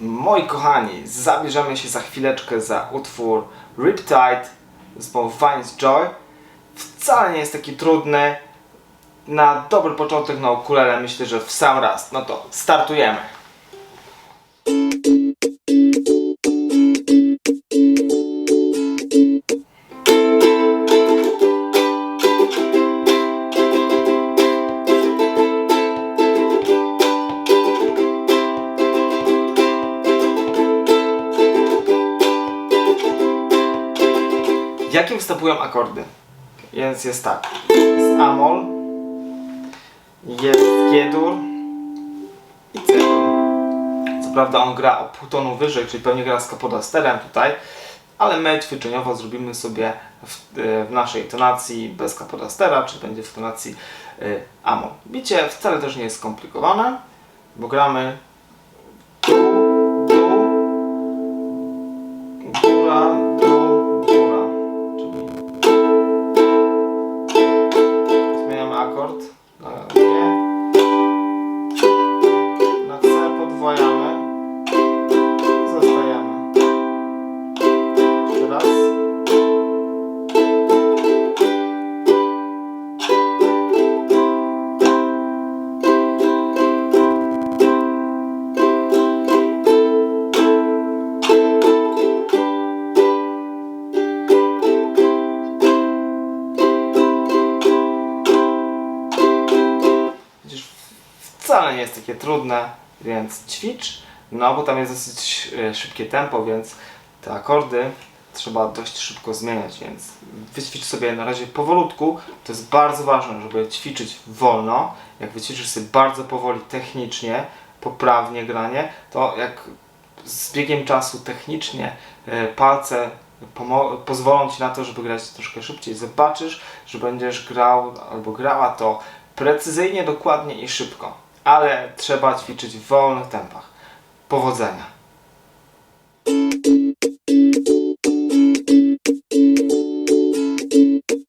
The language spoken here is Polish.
Moi kochani, zabierzemy się za chwileczkę za utwór Riptide zespołu Finest Joy. Wcale nie jest taki trudny. Na dobry początek na ukulele myślę, że w sam raz. No to startujemy. Jakie występują akordy? Więc jest tak. Jest Amol, jest G-dur i C-dur. Co prawda on gra o pół tonu wyżej, czyli pewnie gra z kapodasterem tutaj, ale my ćwiczeniowo zrobimy sobie w, w naszej tonacji bez kapodastera, czy będzie w tonacji y, Amol. Bicie wcale też nie jest skomplikowane, bo gramy sorte. Ah. Wcale nie jest takie trudne, więc ćwicz. No bo tam jest dosyć e, szybkie tempo, więc te akordy trzeba dość szybko zmieniać, więc wyćwicz sobie na razie powolutku. To jest bardzo ważne, żeby ćwiczyć wolno. Jak wyćwiczysz sobie bardzo powoli, technicznie, poprawnie granie, to jak z biegiem czasu technicznie e, palce pozwolą Ci na to, żeby grać troszkę szybciej. Zobaczysz, że będziesz grał albo grała to precyzyjnie, dokładnie i szybko. Ale trzeba ćwiczyć w wolnych tempach. Powodzenia!